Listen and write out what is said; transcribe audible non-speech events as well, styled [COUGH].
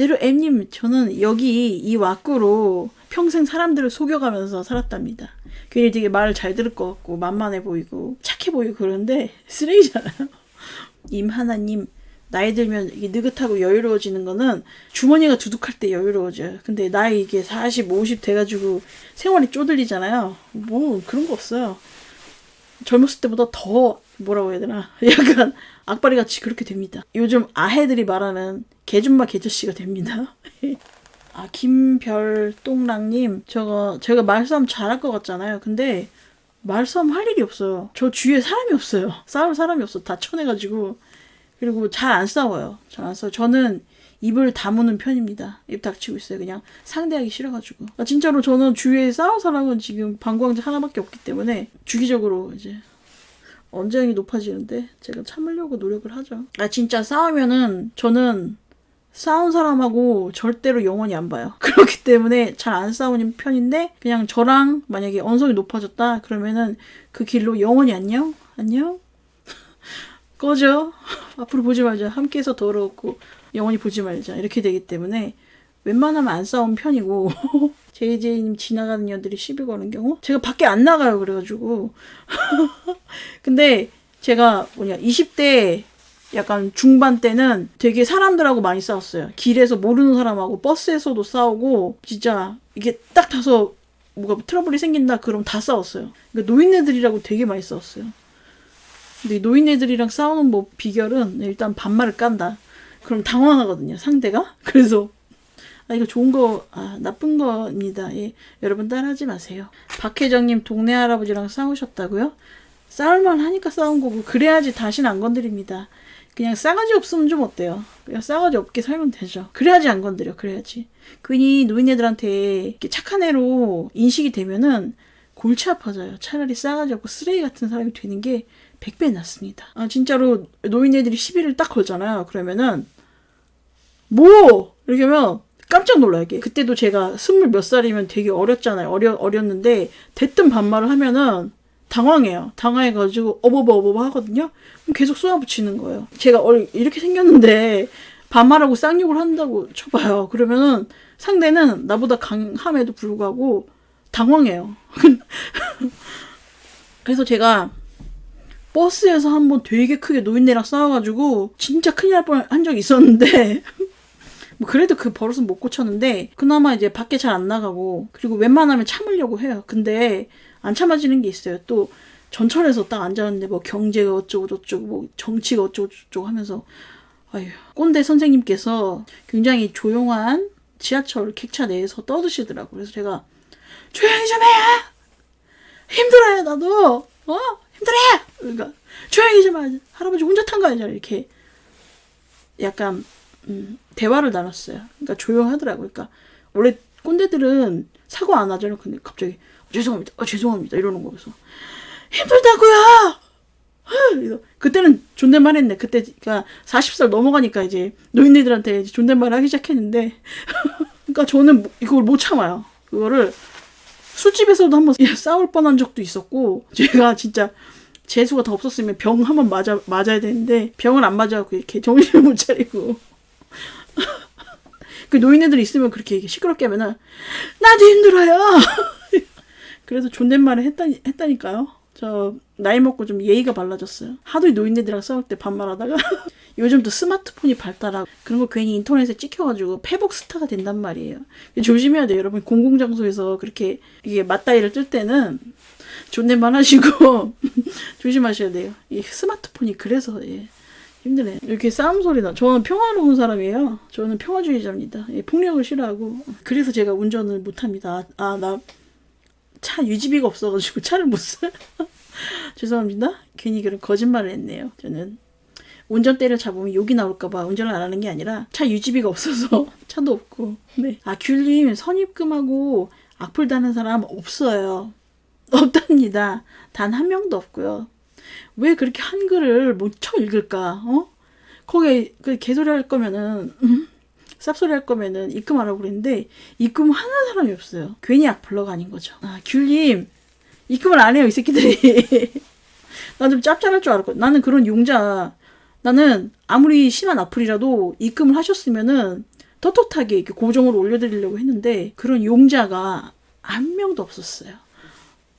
대로 M님, 저는 여기 이 왁구로 평생 사람들을 속여가면서 살았답니다. 괜히 되게 말을 잘 들을 것 같고, 만만해 보이고, 착해 보이고 그런데, 쓰레기잖아요. [LAUGHS] 임 하나님, 나이 들면 이게 느긋하고 여유로워지는 거는 주머니가 두둑할 때 여유로워져요. 근데 나이 이게 40, 50 돼가지고 생활이 쪼들리잖아요. 뭐 그런 거 없어요. 젊었을 때보다 더 뭐라고 해야 되나 [LAUGHS] 약간 악바리 같이 그렇게 됩니다. 요즘 아해들이 말하는 개준마 개저씨가 됩니다. [LAUGHS] 아 김별똥랑님 저거 제가 말싸움 잘할 것 같잖아요. 근데 말싸움 할 일이 없어요. 저 주위에 사람이 없어요. 싸울 사람이 없어. 다 쳐내가지고 그리고 잘 안 싸워요. 잘 안 싸워. 저는 입을 다무는 편입니다. 입 닥치고 있어요. 그냥 상대하기 싫어가지고. 아, 진짜로 저는 주위에 싸울 사람은 지금 방광자 하나밖에 없기 때문에 주기적으로 이제 언쟁이 높아지는데 제가 참으려고 노력을 하죠. 아 진짜 싸우면은 저는 싸운 사람하고 절대로 영원히 안 봐요. [LAUGHS] 그렇기 때문에 잘 안 싸우는 편인데 그냥 저랑 만약에 언성이 높아졌다 그러면은 그 길로 영원히 안녕? 안녕? [LAUGHS] 꺼져. [LAUGHS] 앞으로 보지 말자. 함께해서 더러웠고 영원히 보지 말자. 이렇게 되기 때문에 웬만하면 안 싸운 편이고. [LAUGHS] JJ님 지나가는 년들이 시비 거는 경우? 제가 밖에 안 나가요 그래가지고. [LAUGHS] 근데 제가 뭐냐 20대 약간 중반 때는 되게 사람들하고 많이 싸웠어요. 길에서 모르는 사람하고 버스에서도 싸우고 진짜 이게 딱 타서 뭐가 트러블이 생긴다 그럼 다 싸웠어요. 그러니까 노인네들이라고 되게 많이 싸웠어요. 근데 노인네들이랑 싸우는 뭐 비결은 일단 반말을 깐다. 그럼 당황하거든요, 상대가. 그래서 아 이거 좋은 거, 아 나쁜 거입니다. 예, 여러분 따라하지 마세요. 박혜정님 동네 할아버지랑 싸우셨다고요? 싸울만 하니까 싸운 거고 그래야지 다시는 안 건드립니다. 그냥 싸가지 없으면 좀 어때요? 그냥 싸가지 없게 살면 되죠. 그래야지 안 건드려. 그래야지. 괜히 노인네들한테 이렇게 착한 애로 인식이 되면은 골치 아파져요. 차라리 싸가지 없고 쓰레기 같은 사람이 되는 게 100배 낫습니다. 아, 진짜로 노인네들이 시비를 딱 걸잖아요. 그러면은, 뭐! 이렇게 하면 깜짝 놀라요. 이게. 그때도 제가 스물 몇 살이면 되게 어렸잖아요. 어려, 어렸는데, 대뜸 반말을 하면은 당황해요. 당황해가지고 어버버 어버버 하거든요. 그럼 계속 쏘아붙이는 거예요. 제가 얼, 이렇게 생겼는데, 반말하고 쌍욕을 한다고 쳐봐요. 그러면은 상대는 나보다 강함에도 불구하고 당황해요. [LAUGHS] 그래서 제가 버스에서 한번 되게 크게 노인네랑 싸워가지고 진짜 큰일 날 뻔한 적이 있었는데 [LAUGHS] 뭐 그래도 그 버릇은 못 고쳤는데 그나마 이제 밖에 잘 안 나가고 그리고 웬만하면 참으려고 해요. 근데 안 참아지는 게 있어요. 또 전철에서 딱 앉았는데 뭐 경제가 어쩌고 저쩌고 뭐 정치가 어쩌고 저쩌고 하면서 아유 꼰대 선생님께서 굉장히 조용한 지하철 객차 내에서 떠드시더라고요. 그래서 제가 조용히 좀 해요. 힘들어요 나도 어 힘들어 그러니까 조용히 좀 하지 할아버지 혼자 탄 거 아니잖아 이렇게 약간 음, 대화를 나눴어요. 그러니까 조용하더라고요. 그러니까 원래 꼰대들은 사과 안 하잖아요. 근데 갑자기 죄송합니다. 어, 죄송합니다. 이러는 거여서 힘들다고요! 그때는 존댓말 했네. 그때가 40살 넘어가니까 이제 노인네들한테 이제 존댓말 하기 시작했는데 [LAUGHS] 그러니까 저는 이걸 못 참아요. 그거를 술집에서도 한번 [LAUGHS] 싸울 뻔한 적도 있었고 제가 진짜 재수가 더 없었으면 병 한번 맞아 맞아야 되는데 병을 안 맞아갖고 이렇게 정신을 못 차리고 그 노인네들 있으면 그렇게 시끄럽게 하면은 나도 힘들어요. [LAUGHS] 그래서 존댓말을 했다 했다니까요. 저 나이 먹고 좀 예의가 발라졌어요. 하도 노인네들이랑 싸울 때 반말하다가 [LAUGHS] 요즘 또 스마트폰이 발달하고 그런 거 괜히 인터넷에 찍혀가지고 페북 스타가 된단 말이에요. 조심해야 돼요, 여러분. 공공 장소에서 그렇게 이게 맞다이를 뜰 때는 존댓말 하시고 [LAUGHS] 조심하셔야 돼요. 이 스마트폰이 그래서 예. 힘드네. 이렇게 싸움 소리 나. 저는 평화로운 사람이에요. 저는 평화주의자입니다. 예, 폭력을 싫어하고. 그래서 제가 운전을 못합니다. 아, 나 차 유지비가 없어가지고 [LAUGHS] 차를 못 사. [LAUGHS] 죄송합니다. 괜히 그런 거짓말을 했네요. 저는 운전대를 잡으면 욕이 나올까봐 운전을 안 하는 게 아니라 차 유지비가 없어서 [LAUGHS] 차도 없고. 네. 아, 귤님 선입금하고 악플 다는 사람 없어요. 없답니다. 단 한 명도 없고요. 왜 그렇게 한글을 못쳐 읽을까? 어? 거기에 그 개소리 할 거면은 음? 쌉소리 할 거면은 입금하라고 그랬는데 입금 하는 사람이 없어요. 괜히 악플러가 아닌 거죠. 아 귤님 입금을 안 해요 이 새끼들이. [LAUGHS] 나좀 짭짤할 줄 알았거든. 나는 그런 용자. 나는 아무리 심한 악플이라도 입금을 하셨으면은 떳떳하게 이렇게 고정으로 올려드리려고 했는데 그런 용자가 한 명도 없었어요.